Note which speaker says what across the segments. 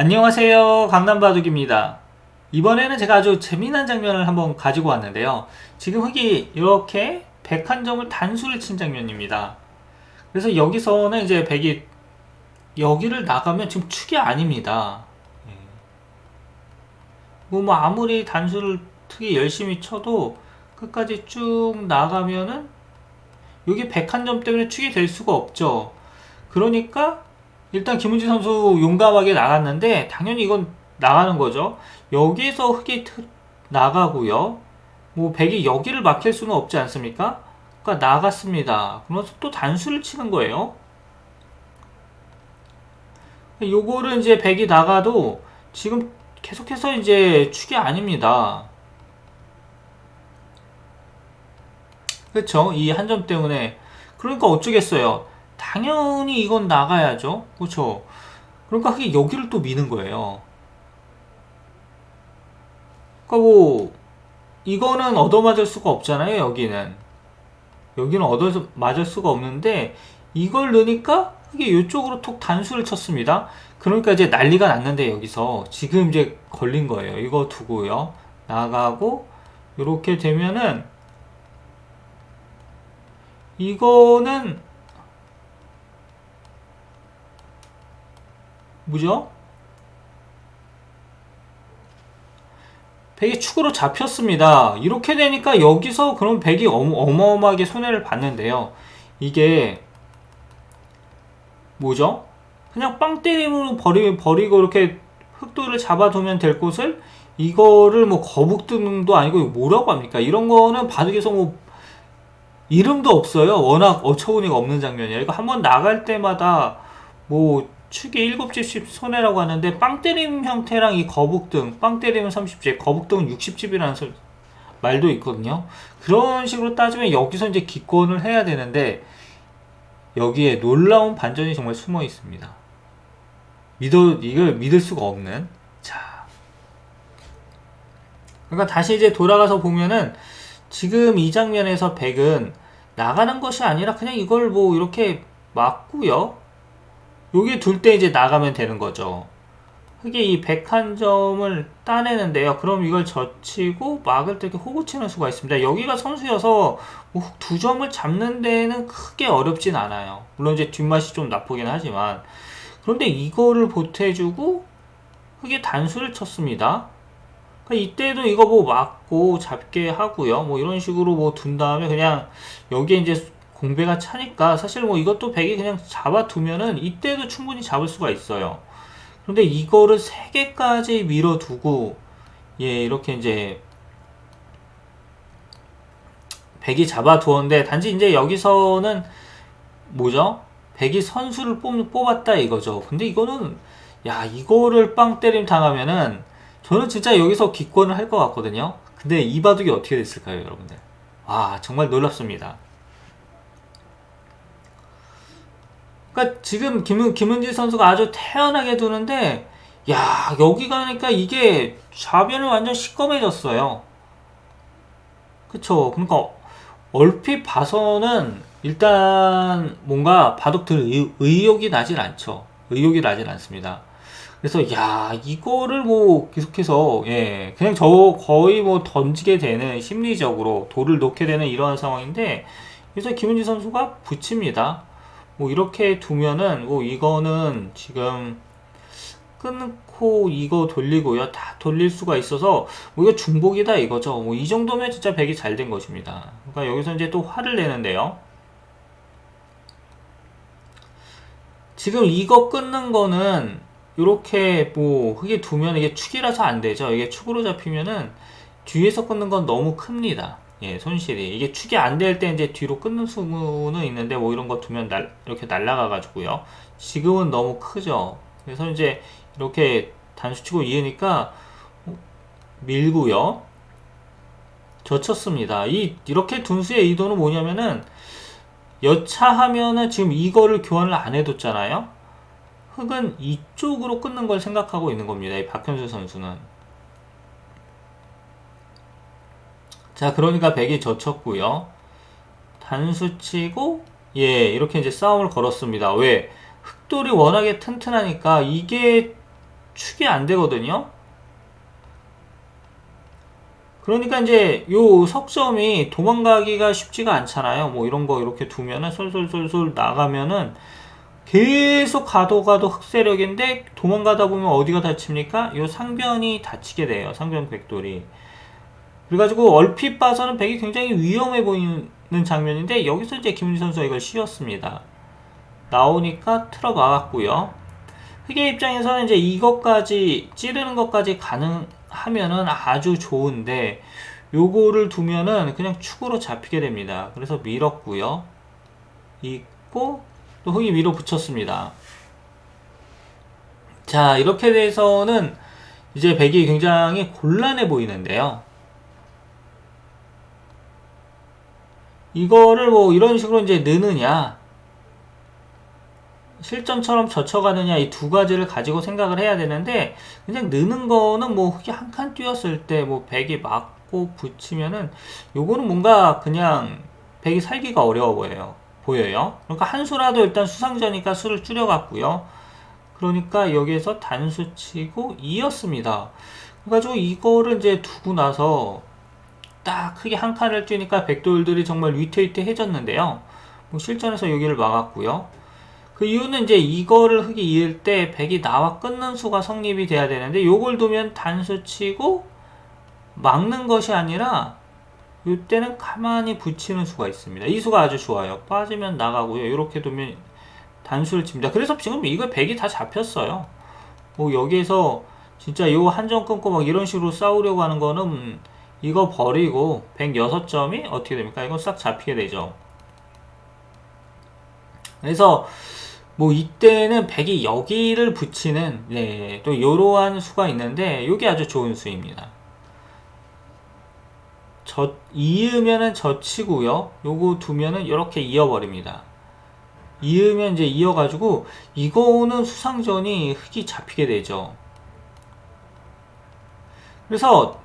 Speaker 1: 안녕하세요. 강남바둑입니다. 이번에는 제가 아주 재미난 장면을 한번 가지고 왔는데요. 지금 흙이 이렇게 101점을 단수를 친 장면입니다. 그래서 여기서는 이제 백이 여기를 나가면 지금 축이 아닙니다. 예. 뭐, 뭐 아무리 단수를 특히 열심히 쳐도 끝까지 쭉 나가면은 여기 101점 때문에 축이 될 수가 없죠. 그러니까 일단 김은지 선수 용감하게 나갔는데 당연히 이건 나가는 거죠. 여기서 흑이 트- 나가고요. 뭐 백이 여기를 막힐 수는 없지 않습니까? 그러니까 나갔습니다. 그러면서 또 단수를 치는 거예요. 요거를 이제 백이 나가도 지금 계속해서 이제 축이 아닙니다. 그렇죠? 이 한 점 때문에 그러니까 어쩌겠어요. 당연히 이건 나가야죠. 그렇죠? 그러니까 그게 여기를 또 미는 거예요. 그러니까 뭐 이거는 얻어맞을 수가 없잖아요. 여기는 여기는 얻어맞을 수가 없는데 이걸 넣으니까 그게 이쪽으로 톡 단수를 쳤습니다. 그러니까 이제 난리가 났는데 여기서 지금 이제 걸린 거예요. 이거 두고요. 나가고 이렇게 되면은 이거는 뭐죠? 백이 축으로 잡혔습니다. 이렇게 되니까 여기서 그럼 백이 어마- 어마어마하게 손해를 봤는데요. 이게 뭐죠? 그냥 빵 때림으로 버리, 버리고 이렇게 흑도를 잡아두면 될 곳을 이거를 뭐 거북등도 아니고 뭐라고 합니까? 이런 거는 바둑에서 뭐 이름도 없어요. 워낙 어처구니가 없는 장면이에요. 이거 한 번 나갈 때마다 뭐 축이 7집씩 손해라고 하는데 빵 때림 형태랑 이 거북등, 빵 때리면 30집, 거북등은 60집이라는 말도 있거든요. 그런 식으로 따지면 여기서 이제 기권을 해야 되는데 여기에 놀라운 반전이 정말 숨어 있습니다. 믿어 이걸 믿을 수가 없는 자. 그러니까 다시 이제 돌아가서 보면은 지금 이 장면에서 백은 나가는 것이 아니라 그냥 이걸 뭐 이렇게 막고요. 여기 둘때 이제 나가면 되는 거죠. 흑이 이 101점을 따내는데요. 그럼 이걸 젖히고 막을 때 이렇게 호구 치는 수가 있습니다. 여기가 선수여서 뭐 두 점을 잡는 데는 크게 어렵진 않아요. 물론 이제 뒷맛이 좀 나쁘긴 하지만. 그런데 이거를 보태주고 흑이 단수를 쳤습니다. 그러니까 이때도 이거 뭐 막고 잡게 하고요. 뭐 이런 식으로 뭐 둔 다음에 그냥 여기에 이제 공배가 차니까 사실 뭐 이것도 백이 그냥 잡아두면은 이때도 충분히 잡을 수가 있어요. 그런데 이거를 세 개까지 밀어두고 예 이렇게 이제 백이 잡아두었는데 단지 이제 여기서는 뭐죠? 백이 선수를 뽑, 뽑았다 이거죠. 근데 이거는 야 이거를 빵 때림 당하면은 저는 진짜 여기서 기권을 할 것 같거든요. 근데 이 바둑이 어떻게 됐을까요, 여러분들? 와 정말 놀랍습니다. 그러니까 지금 김은, 김은지 선수가 아주 태연하게 두는데 야 여기 가니까 이게 좌변을 완전 시꺼매졌어요. 그쵸? 그러니까 얼핏 봐서는 일단 뭔가 바둑들 의, 의욕이 나질 않죠. 의욕이 나질 않습니다. 그래서 야 이거를 뭐 계속해서 예 그냥 저 거의 뭐 던지게 되는 심리적으로 돌을 놓게 되는 이러한 상황인데 그래서 김은지 선수가 붙입니다. 뭐 이렇게 두면은 뭐 이거는 지금 끊고 이거 돌리고요. 다 돌릴 수가 있어서 뭐 이거 중복이다 이거죠. 뭐 이 정도면 진짜 백이 잘 된 것입니다. 그러니까 여기서 이제 또 화를 내는데요. 지금 이거 끊는 거는 이렇게 뭐 흙에 두면 이게 축이라서 안 되죠. 이게 축으로 잡히면은 뒤에서 끊는 건 너무 큽니다 예, 손실이. 이게 축이 안 될 때 이제 뒤로 끊는 수는 있는데 뭐 이런 거 두면 날, 이렇게 날아가 가지고요. 지금은 너무 크죠. 그래서 이제 이렇게 단수치고 이으니까 밀고요. 젖혔습니다. 이 이렇게 둔수의 의도는 뭐냐면은 여차하면은 지금 이거를 교환을 안 해뒀잖아요. 흑은 이쪽으로 끊는 걸 생각하고 있는 겁니다. 이 박현수 선수는. 자, 그러니까 백이 젖혔고요. 단수 치고 예, 이렇게 이제 싸움을 걸었습니다. 왜? 흑돌이 워낙에 튼튼하니까 이게 축이 안 되거든요. 그러니까 이제 요 석점이 도망가기가 쉽지가 않잖아요. 뭐 이런 거 이렇게 두면은 솔솔솔솔 나가면은 계속 가도 가도 흑세력인데 도망가다 보면 어디가 다칩니까? 요 상변이 다치게 돼요. 상변 백돌이. 그래가지고 얼핏 봐서는 백이 굉장히 위험해 보이는 장면인데 여기서 이제 김은지 선수가 이걸 씌웠습니다. 나오니까 틀어 막았고요. 흑의 입장에서는 이제 이것까지 찌르는 것까지 가능하면은 아주 좋은데 요거를 두면은 그냥 축으로 잡히게 됩니다. 그래서 밀었고요. 있고 또 흑이 밀어붙였습니다. 자 이렇게 돼서는 이제 백이 굉장히 곤란해 보이는데요. 이거를 뭐 이런 식으로 이제 느느냐 실전처럼 젖혀가느냐 이 두 가지를 가지고 생각을 해야 되는데 그냥 느는 거는 뭐 흙이 한 칸 뛰었을 때 뭐 백이 맞고 붙이면은 요거는 뭔가 그냥 백이 살기가 어려워 보여요. 보여요. 그러니까 한 수라도 일단 수상자니까 수를 줄여갔고요. 그러니까 여기에서 단수 치고 2였습니다. 그래가지고 이거를 이제 두고 나서 딱 크게 한 칸을 뛰니까 백돌들이 정말 위태위태해졌는데요. 뭐 실전에서 여기를 막았고요. 그 이유는 이제 이거를 흙이 이을 때 백이 나와 끊는 수가 성립이 돼야 되는데 요걸 두면 단수 치고 막는 것이 아니라 이때는 가만히 붙이는 수가 있습니다. 이 수가 아주 좋아요. 빠지면 나가고요. 이렇게 두면 단수를 칩니다. 그래서 지금 이거 백이 다 잡혔어요. 뭐 여기에서 진짜 요 한정 끊고 막 이런 식으로 싸우려고 하는 거는 이거 버리고 106점이 어떻게 됩니까? 이건 싹 잡히게 되죠. 그래서 뭐 이때는 100이 여기를 붙이는 네, 또 이러한 수가 있는데 이게 아주 좋은 수입니다. 저 이으면은 젖히고요. 요거 두면은 이렇게 이어버립니다. 이으면 이제 이어가지고 이거는 수상전이 흙이 잡히게 되죠. 그래서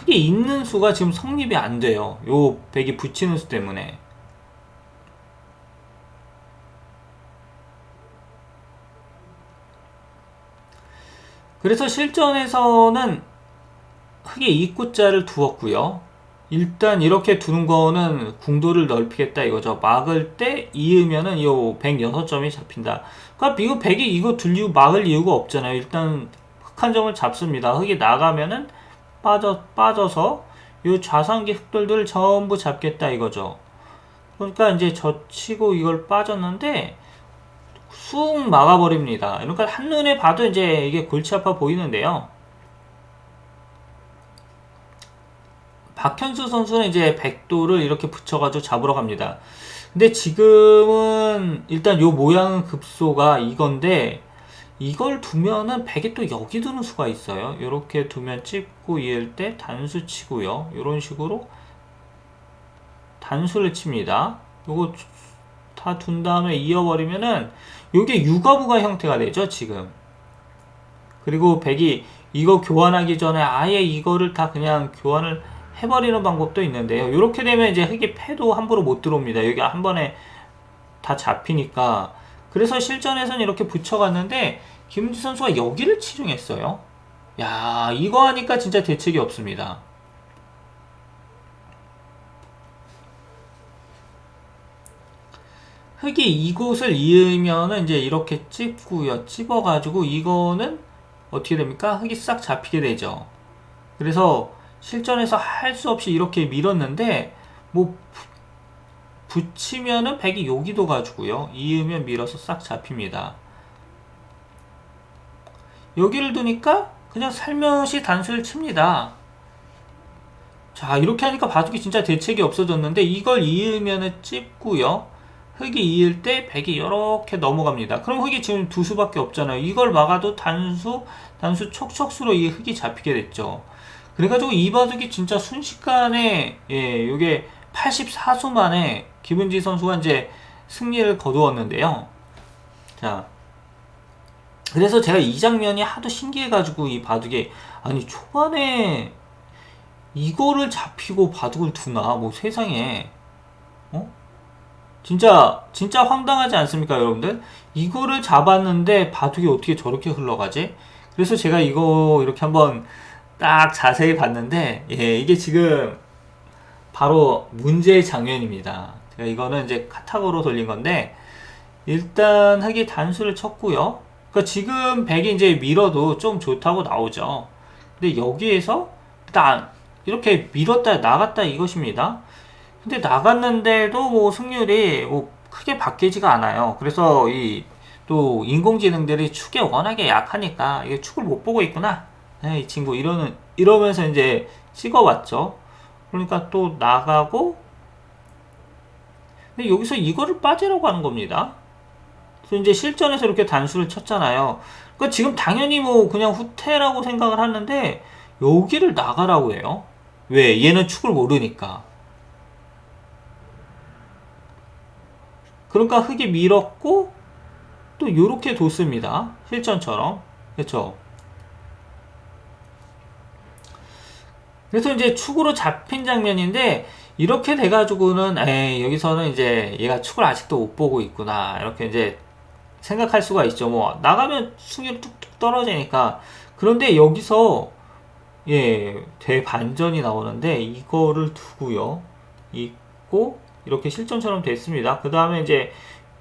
Speaker 1: 흙이 있는 수가 지금 성립이 안 돼요. 요 백이 붙이는 수 때문에. 그래서 실전에서는 흙의 입구자를 두었고요. 일단 이렇게 두는 거는 궁도를 넓히겠다 이거죠. 막을 때 이으면은 이 106점이 잡힌다. 그러니까 이거 100이 이거 둘리고 막을 이유가 없잖아요. 일단 흑 한 점을 잡습니다. 흙이 나가면은 빠져 빠져서 이 좌상기 흑돌들을 전부 잡겠다 이거죠. 그러니까 이제 젖히고 이걸 빠졌는데 쑥 막아버립니다. 그러니까 한눈에 봐도 이제 이게 골치 아파 보이는데요. 박현수 선수는 이제 백도를 이렇게 붙여가지고 잡으러 갑니다. 근데 지금은 일단 요 모양은 급소가 이건데 이걸 두면은 백이 또 여기 두는 수가 있어요. 이렇게 두면 찝고 이을 때 단수 치고요. 이런 식으로 단수를 칩니다. 요거 다 둔 다음에 이어버리면은 요게 육아부가 형태가 되죠, 지금. 그리고 백이 이거 교환하기 전에 아예 이거를 다 그냥 교환을 해버리는 방법도 있는데요. 이렇게 되면 이제 흙이 패도 함부로 못 들어옵니다. 여기 한 번에 다 잡히니까. 그래서 실전에서는 이렇게 붙여갔는데 김은지 선수가 여기를 치중했어요. 야 이거 하니까 진짜 대책이 없습니다. 흙이 이곳을 이으면은 이제 이렇게 찝고요. 찝어가지고 이거는 어떻게 됩니까? 흙이 싹 잡히게 되죠. 그래서 실전에서 할 수 없이 이렇게 밀었는데 뭐 붙이면은 백이 여기도 가지고요. 이으면 밀어서 싹 잡힙니다. 여기를 두니까 그냥 살며시 단수를 칩니다. 자 이렇게 하니까 바둑이 진짜 대책이 없어졌는데 이걸 이으면은 찝고요. 흙이 이을 때 백이 이렇게 넘어갑니다. 그럼 흙이 지금 두 수밖에 없잖아요. 이걸 막아도 단수, 단수 촉촉수로 이 흙이 잡히게 됐죠. 그래가지고 이 바둑이 진짜 순식간에 예, 요게 84수 만에 김은지 선수가 이제 승리를 거두었는데요. 자, 그래서 제가 이 장면이 하도 신기해가지고 이 바둑에 아니 초반에 이거를 잡히고 바둑을 두나 뭐 세상에 어? 진짜 진짜 황당하지 않습니까 여러분들? 이거를 잡았는데 바둑이 어떻게 저렇게 흘러가지? 그래서 제가 이거 이렇게 한번 딱 자세히 봤는데, 예, 이게 지금 바로 문제의 장면입니다. 제가 이거는 이제 카타고로 돌린 건데, 일단 흑이 단수를 쳤고요. 그러니까 지금 백이 이제 밀어도 좀 좋다고 나오죠. 근데 여기에서 일단 이렇게 밀었다 나갔다 이것입니다. 근데 나갔는데도 뭐 승률이 뭐 크게 바뀌지가 않아요. 그래서 이 또 인공지능들이 축에 워낙에 약하니까 이게 축을 못 보고 있구나. 네, 이 친구 이러는 이러면서 이제 찍어왔죠. 그러니까 또 나가고 여기서 이거를 빠지라고 하는 겁니다. 그래서 이제 실전에서 이렇게 단수를 쳤잖아요. 그러니까 지금 당연히 뭐 그냥 후퇴라고 생각을 하는데 여기를 나가라고 해요. 왜? 얘는 축을 모르니까. 그러니까 흙이 밀었고 또 요렇게 뒀습니다. 실전처럼. 그렇죠? 그래서 이제 축으로 잡힌 장면인데 이렇게 돼가지고는 에이 여기서는 이제 얘가 축을 아직도 못 보고 있구나 이렇게 이제 생각할 수가 있죠. 뭐 나가면 승률이 뚝뚝 떨어지니까 그런데 여기서 예 대반전이 나오는데 이거를 두고요 있고 이렇게 실전처럼 됐습니다. 그 다음에 이제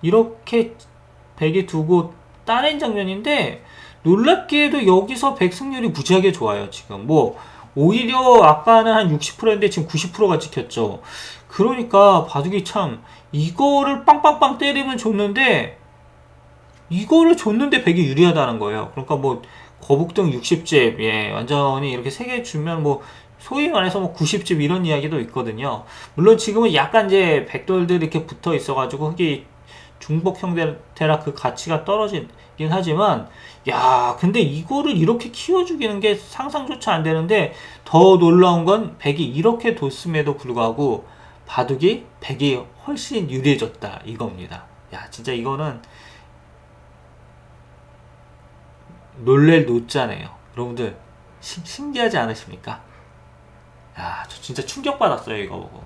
Speaker 1: 이렇게 백이 두고 따낸 장면인데 놀랍게도 여기서 백 승률이 무지하게 좋아요. 지금 뭐 오히려 아까는 한 60%인데 지금 90%가 찍혔죠. 그러니까 바둑이 참 이거를 빵빵빵 때리면 좋는데 이거를 줬는데 백이 유리하다는 거예요. 그러니까 뭐 거북등 60집 예 완전히 이렇게 세 개 주면 뭐 소위 말해서 뭐 90집 이런 이야기도 있거든요. 물론 지금은 약간 이제 백돌들이 이렇게 붙어 있어가지고 흑이 중복 형태라 그 가치가 떨어지긴 하지만 야 근데 이거를 이렇게 키워주기는 게 상상조차 안 되는데 더 놀라운 건 백이 이렇게 뒀음에도 불구하고 바둑이 백이 훨씬 유리해졌다 이겁니다. 야 진짜 이거는 놀랄 노자네요. 여러분들 신, 신기하지 않으십니까? 야, 저 진짜 충격받았어요, 이거 보고.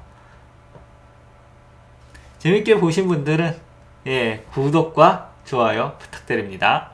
Speaker 1: 재밌게 보신 분들은 예, 구독과 좋아요 부탁드립니다.